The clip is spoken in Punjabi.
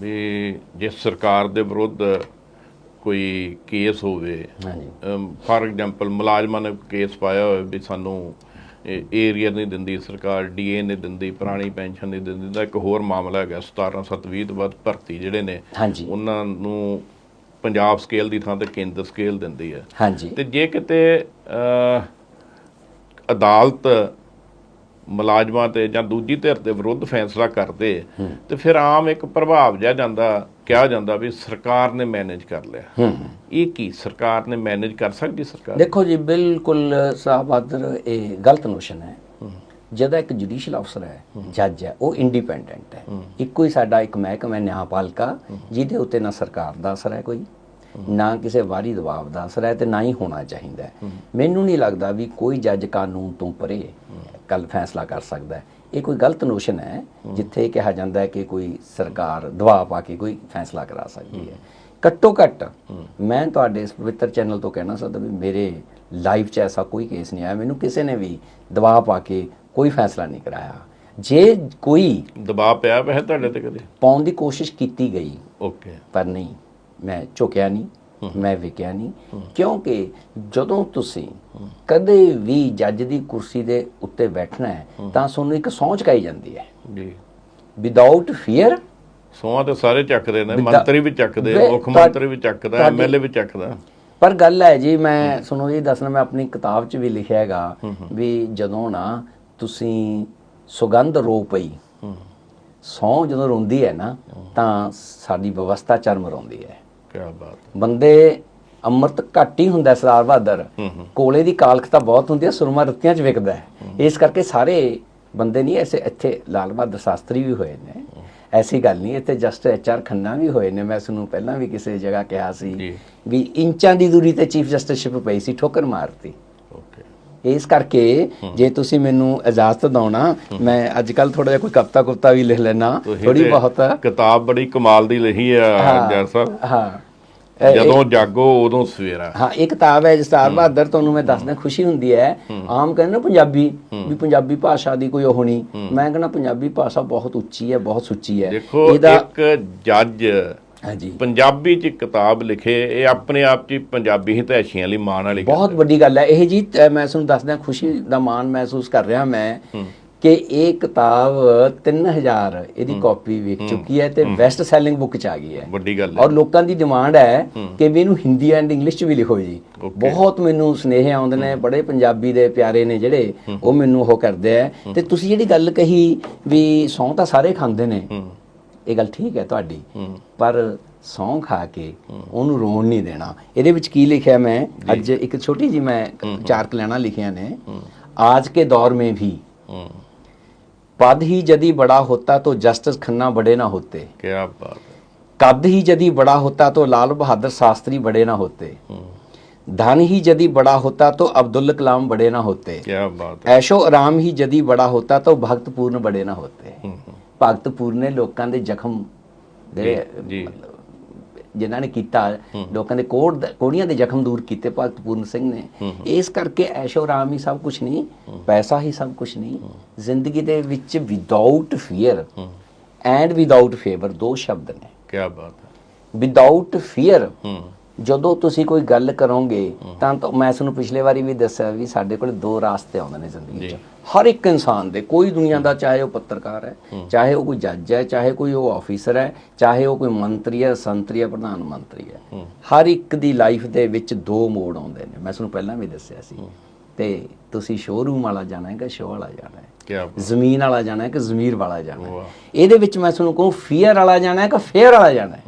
ਵੀ ਜੇ ਸਰਕਾਰ ਦੇ ਵਿਰੁੱਧ ਕੋਈ ਕੇਸ ਹੋਵੇ ਹਾਂਜੀ। ਫਾਰ ਐਗਜ਼ਾਮਪਲ ਮੁਲਾਜ਼ਮਾਂ ਨੇ ਕੇਸ ਪਾਇਆ ਹੋਵੇ ਵੀ ਸਾਨੂੰ ਏਰੀਆ ਨਹੀਂ ਦਿੰਦੀ ਸਰਕਾਰ ਡੀਏ ਨਹੀਂ ਦਿੰਦੀ ਪੁਰਾਣੀ ਪੈਨਸ਼ਨ ਨਹੀਂ ਦਿੰਦੀ ਦਾ ਇੱਕ ਹੋਰ ਮਾਮਲਾ ਹੈਗਾ 17 7 ਤੋਂ ਬਾਅਦ ਭਰਤੀ ਜਿਹੜੇ ਨੇ ਹਾਂਜੀ। ਉਹਨਾਂ ਨੂੰ ਪੰਜਾਬ ਸਕੇਲ ਦੀ ਥਾਂ ਤੇ ਕੇਂਦਰ ਸਕੇਲ ਦਿੰਦੀ ਹੈ। ਹਾਂਜੀ। ਤੇ ਜੇ ਕਿਤੇ ਅਦਾਲਤ ਮੁਲਾਜ਼ਮਾਂ ਤੇ ਜਾਂ ਦੂਜੀ ਧਿਰ ਦੇ ਵਿਰੁੱਧ ਫੈਸਲਾ ਕਰਦੇ ਤੇ ਫਿਰ ਆਮ ਇੱਕ ਪ੍ਰਭਾਵ ਜਿਹਾ ਜਾਂਦਾ ਕਿਹਾ ਜਾਂਦਾ ਵੀ ਸਰਕਾਰ ਨੇ ਮੈਨੇਜ ਕਰ ਲਿਆ। ਇਹ ਕੀ ਸਰਕਾਰ ਨੇ ਮੈਨੇਜ ਕਰ ਸਕਦੀ ਸਰਕਾਰ? ਦੇਖੋ ਜੀ ਬਿਲਕੁਲ ਸਾਹਬਾਦਰ ਇਹ ਗਲਤ ਨੋਸ਼ਨ ਹੈ। ਜਦੋਂ ਇੱਕ ਜੁਡੀਸ਼ੀਅਲ ਅਫਸਰ ਹੈ ਜੱਜ ਹੈ ਉਹ ਇੰਡੀਪੈਂਡੈਂਟ ਹੈ। ਇੱਕੋ ਹੀ ਸਾਡਾ ਇੱਕ ਮਹਿਕਮਾ ਹੈ ਨਿਆਂਪਾਲਕਾ ਜਿਹਦੇ ਉੱਤੇ ਨਾ ਸਰਕਾਰ ਦਾ ਅਸਰ ਹੈ ਕੋਈ। ਨਾ ਕਿਸੇ ਵਾਰੀ ਦਬਾਅ ਦਾ ਅਸਰ ਹੈ ਤੇ ਨਾ ਹੀ ਹੋਣਾ ਚਾਹੀਦਾ। ਹੈ ਮੈਨੂੰ ਨਹੀਂ ਲੱਗਦਾ ਵੀ ਕੋਈ ਜੱਜ ਕਾਨੂੰਨ ਤੋਂ ਪਰੇ ਕੱਲ ਫੈਸਲਾ ਕਰ ਸਕਦਾ। ਹੈ ਇਹ ਕੋਈ ਗਲਤ ਨੋਸ਼ਨ ਹੈ ਜਿੱਥੇ ਕਿਹਾ ਜਾਂਦਾ ਹੈ ਕਿ ਕੋਈ ਸਰਕਾਰ ਦਬਾਅ ਪਾ ਕੇ ਕੋਈ ਫੈਸਲਾ ਕਰਾ ਸਕਦੀ ਹੈ। ਘੱਟੋ ਘੱਟ ਮੈਂ ਤੁਹਾਡੇ ਇਸ ਪਵਿੱਤਰ ਚੈਨਲ ਤੋਂ ਕਹਿਣਾ ਸਕਦਾ ਵੀ ਮੇਰੇ ਲਾਈਫ 'ਚ ਐਸਾ ਕੋਈ ਕੇਸ ਨਹੀਂ ਆਇਆ। ਮੈਨੂੰ ਕਿਸੇ ਨੇ ਵੀ ਦਬਾਅ ਪਾ ਕੇ ਕੋਈ ਫੈਸਲਾ ਨਹੀਂ ਕਰਾਇਆ। ਜੇ ਕੋਈ ਦਬਾਅ ਪਿਆ ਵੈ ਤੁਹਾਡੇ ਤੇ ਕਦੇ? ਪਾਉਣ ਦੀ ਕੋਸ਼ਿਸ਼ ਕੀਤੀ ਗਈ ਓਕੇ ਪਰ ਨਹੀਂ। ਮੈਂ ਝੁਕਿਆ ਨਹੀਂ ਮੈਂ ਵਿਕਿਆ ਨਹੀਂ। ਕਿਉਂਕਿ ਜਦੋਂ ਤੁਸੀਂ ਕਦੇ ਵੀ ਜੱਜ ਦੀ ਕੁਰਸੀ ਦੇ ਉੱਤੇ ਬੈਠਣਾ ਹੈ ਤਾਂ ਤੁਹਾਨੂੰ ਇੱਕ ਸਹੁੰ ਚੁਕਾਈ ਜਾਂਦੀ ਹੈ। ਜੀ। ਵਿਦਆਊਟ ਫੀਅਰ ਸੋਹਾਂ ਤੇ ਸਾਰੇ ਚੱਕਦੇ ਨੇ ਮੰਤਰੀ ਵੀ ਚੱਕਦੇ ਮੁੱਖ ਮੰਤਰੀ ਵੀ ਚੱਕਦਾ ਐਮਐਲਏ ਵੀ ਚੱਕਦਾ। ਪਰ ਗੱਲ ਹੈ ਜੀ ਮੈਂ ਸੁਣੋ ਜੀ ਦੱਸਣਾ ਮੈਂ ਆਪਣੀ ਕਿਤਾਬ 'ਚ ਵੀ ਲਿਖਿਆ ਹੈਗਾ ਵੀ ਜਦੋਂ ਨਾ ਤੁਸੀਂ ਸੁਗੰਧ ਰੋ ਪਈ ਸੌ ਜਦੋਂ ਰੋਂਦੀ ਹੈ ਨਾ ਤਾਂ ਸਾਡੀ ਵਿਵਸਥਾ ਚਰਮ ਰੋਂਦੀ ਹੈ। ਕੀ ਬਾਤ ਬੰਦੇ ਅੰਮ੍ਰਿਤ ਘੱਟ ਹੀ ਹੁੰਦਾ ਸਰਦਾਰ ਬਹਾਦਰ। ਕੋਲੇ ਦੀ ਕਾਲਖ ਤਾਂ ਬਹੁਤ ਹੁੰਦੀ ਹੈ ਸੁਰਮਾ ਰੱਤੀਆਂ 'ਚ ਵਿਕਦਾ ਹੈ। ਇਸ ਕਰਕੇ ਸਾਰੇ ਬੰਦੇ ਨਹੀਂ ਐਸੇ ਇੱਥੇ ਲਾਲ ਬਹਾਦਰ ਸ਼ਾਸਤਰੀ ਵੀ ਹੋਏ ਨੇ। ਐਸੀ ਗੱਲ ਨਹੀਂ ਇੱਥੇ ਜਸਟ ਐਚਆਰ ਖੰਨਾ ਵੀ ਹੋਏ ਨੇ। ਮੈਂ ਤੁਹਾਨੂੰ ਪਹਿਲਾਂ ਵੀ ਕਿਸੇ ਜਗ੍ਹਾ ਕਿਹਾ ਸੀ। ਵੀ ਇੰਚਾਂ ਦੀ ਦੂਰੀ ਤੇ ਚੀਫ ਜਸਟਿਸਸ਼ਿਪ ਪਈ ਸੀ ਠੋਕਰ ਮਾਰਤੀ। ਇਸ ਕਰਕੇ ਜੇ ਤੁਸੀਂ ਮੈਨੂੰ ਇਜਾਜ਼ਤ ਦਿਓਣਾ ਮੈਂ ਅੱਜ ਕੱਲ ਥੋੜਾ ਜਿਹਾ ਕੋਈ ਕਵਿਤਾ ਕੁਵਤਾ ਵੀ ਲਿਖ ਲੈਣਾ ਥੋੜੀ ਬਹੁਤ। ਕਿਤਾਬ ਬੜੀ ਕਮਾਲ ਦੀ ਲਿਖੀ ਆ। ਜਰ ਸਾਹਿਬ। ਹਾਂ। ਜਦੋਂ ਜਾਗੋ ਉਦੋਂ ਸਵੇਰਾ। ਹਾਂ ਇਹ ਕਿਤਾਬ ਹੈ ਜਸਤਾਰ ਬਹਾਦਰ ਤੁਹਾਨੂੰ ਮੈਂ ਦੱਸਦਾ ਖੁਸ਼ੀ ਹੁੰਦੀ ਹੈ। ਆਮ ਕਹਿੰਦੇ ਨਾ ਪੰਜਾਬੀ ਵੀ ਪੰਜਾਬੀ ਭਾਸ਼ਾ ਦੀ ਕੋਈ ਉਹ ਨਹੀਂ। ਮੈਂ ਕਹਿੰਦਾ ਪੰਜਾਬੀ ਭਾਸ਼ਾ ਬਹੁਤ ਉੱਚੀ ਹੈ ਬਹੁਤ ਸੁੱਚੀ ਹੈ। ਦੇਖੋ ਇੱਕ ਜੱਜ ਹਾਂਜੀ। ਪੰਜਾਬੀ ਚ ਕਿਤਾਬ ਲਿਖੇ ਇਹ ਆਪਣੇ ਆਪ ਚ ਪੰਜਾਬੀ ਹਿਤੈਸ਼ੀਆਂ ਲਈ ਮਾਣ ਵਾਲੀ ਬਹੁਤ ਵੱਡੀ ਗੱਲ ਹੈ। ਇਹ ਜੀ ਮੈਂ ਤੁਹਾਨੂੰ ਦੱਸਦਾ ਖੁਸ਼ੀ ਦਾ ਮਾਣ ਮਹਿਸੂਸ ਕਰ ਰਿਹਾ ਮੈਂ ਕਿ ਇਹ ਕਿਤਾਬ 3000 ਇਹਦੀ ਕਾਪੀ ਵਿਕ ਚੁੱਕੀ ਹੈ ਤੇ ਬੈਸਟ ਸੈਲਿੰਗ ਬੁੱਕ ਚ ਆ ਗਈ ਹੈ। ਵੱਡੀ ਗੱਲ ਹੈ। ਔਰ ਲੋਕਾਂ ਦੀ ਡਿਮਾਂਡ ਹੈ ਕਿ ਵੀ ਇਹਨੂੰ ਹਿੰਦੀ ਐਂਡ ਇੰਗਲਿਸ਼ ਚ ਵੀ ਲਿਖੋ ਜੀ. ਬਹੁਤ ਮੈਨੂੰ ਸੁਨੇਹੇ ਆਉਂਦੇ ਨੇ ਬੜੇ ਪੰਜਾਬੀ ਦੇ ਪਿਆਰੇ ਨੇ ਜਿਹੜੇ ਉਹ ਮੈਨੂੰ ਉਹ ਕਰਦੇ ਆ ਤੇ ਤੁਸੀਂ ਜਿਹੜੀ ਗੱਲ ਕਹੀ ਵੀ ਸੌਂ ਤਾਂ ਸਾਰੇ ਖਾਂਦੇ ਨੇ ਇਹ ਗੱਲ ਠੀਕ ਹੈ ਤੁਹਾਡੀ ਪਰ ਸੌਂ ਖਾ ਕੇ ਉਹਨੂੰ ਰੋਣ ਨਹੀਂ ਦੇਣਾ ਇਹਦੇ ਵਿੱਚ ਕੀ ਲਿਖਿਆ ਮੈਂ ਅੱਜ ਇੱਕ ਛੋਟੀ ਜੀ ਮੈਂ ਚਾਰ ਕਲਿਆਣਾ ਲਿਖੀਆਂ ਨੇ आज के दौर में भी ਹੂੰ पद ही यदि बड़ा होता तो जस्टिस खन्ना बड़े ना होते ਕੀ ਬਾਤ ਹੈ कद ही यदि बड़ा होता तो लाल बहादुर शास्त्री बड़े ना होते ਹੂੰ धन ही यदि बड़ा होता तो अब्दुल कलाम बड़े ना होते ਕੀ ਬਾਤ ਹੈ ऐशो आराम ही यदि बड़ा होता तो भक्त पूर्ण बड़े ना होते ਹੂੰ ਹੂੰ। ਭਗਤ ਪੂਰਨ ਨੇ ਲੋਕਾਂ ਦੇ ਜ਼ਖਮ ਜਿਹੜੇ ਜੀ ਜਿਨ੍ਹਾਂ ਨੇ ਕੀਤਾ ਲੋਕਾਂ ਦੇ ਕੋੜ ਕੋੜੀਆਂ ਦੇ ਜ਼ਖਮ ਦੂਰ ਕੀਤੇ ਭਗਤ ਪੂਰਨ ਸਿੰਘ ਨੇ। ਇਸ ਕਰਕੇ ਐਸ਼ੋ ਆਰਾਮ ਹੀ ਸਭ ਕੁਝ ਨਹੀਂ ਪੈਸਾ ਹੀ ਸਭ ਕੁਝ ਨਹੀਂ। ਜ਼ਿੰਦਗੀ ਦੇ ਵਿੱਚ without fear and without favour ਦੋ ਸ਼ਬਦ ਨੇ। ਕੀ ਬਾਤ ਹੈ। ਵਿਦਆਊਟ ਫੀਅਰ ਜਦੋਂ ਤੁਸੀਂ ਕੋਈ ਗੱਲ ਕਰੋਗੇ ਤਾਂ ਮੈਂ ਤੁਹਾਨੂੰ ਪਿਛਲੇ ਵਾਰੀ ਵੀ ਦੱਸਿਆ ਵੀ ਸਾਡੇ ਕੋਲ ਦੋ ਰਾਸਤੇ ਆਉਂਦੇ ਨੇ ਜ਼ਿੰਦਗੀ 'ਚ। ਹਰ ਇੱਕ ਇਨਸਾਨ ਦੇ ਕੋਈ ਦੁਨੀਆ ਦਾ ਚਾਹੇ ਉਹ ਪੱਤਰਕਾਰ ਹੈ ਚਾਹੇ ਉਹ ਕੋਈ ਜੱਜ ਹੈ ਚਾਹੇ ਕੋਈ ਉਹ ਆਫੀਸਰ ਹੈ ਚਾਹੇ ਉਹ ਕੋਈ ਮੰਤਰੀ ਹੈ ਸੰਤਰੀ ਹੈ ਪ੍ਰਧਾਨ ਮੰਤਰੀ ਹੈ। ਹਰ ਇੱਕ ਦੀ ਲਾਈਫ ਦੇ ਵਿੱਚ ਦੋ ਮੋੜ ਆਉਂਦੇ ਨੇ। ਮੈਂ ਤੁਹਾਨੂੰ ਪਹਿਲਾਂ ਵੀ ਦੱਸਿਆ ਸੀ। ਤੇ ਤੁਸੀਂ ਸ਼ੋਰੂਮ ਵਾਲਾ ਜਾਣਾ ਹੈ ਕਿ ਸ਼ੋਅ ਵਾਲਾ ਜਾਣਾ ਹੈ? ਕੀ ਜ਼ਮੀਨ ਵਾਲਾ ਜਾਣਾ ਹੈ ਕਿ ਜ਼ਮੀਰ ਵਾਲਾ ਜਾਣਾ ਹੈ। ਇਹਦੇ ਵਿੱਚ ਮੈਂ ਤੁਹਾਨੂੰ ਕਹੂੰ ਫੀਅਰ ਵਾਲਾ ਜਾਣਾ ਹੈ ਕਿ ਫੇਅਰ ਵਾਲਾ ਜਾਣਾ ਹੈ?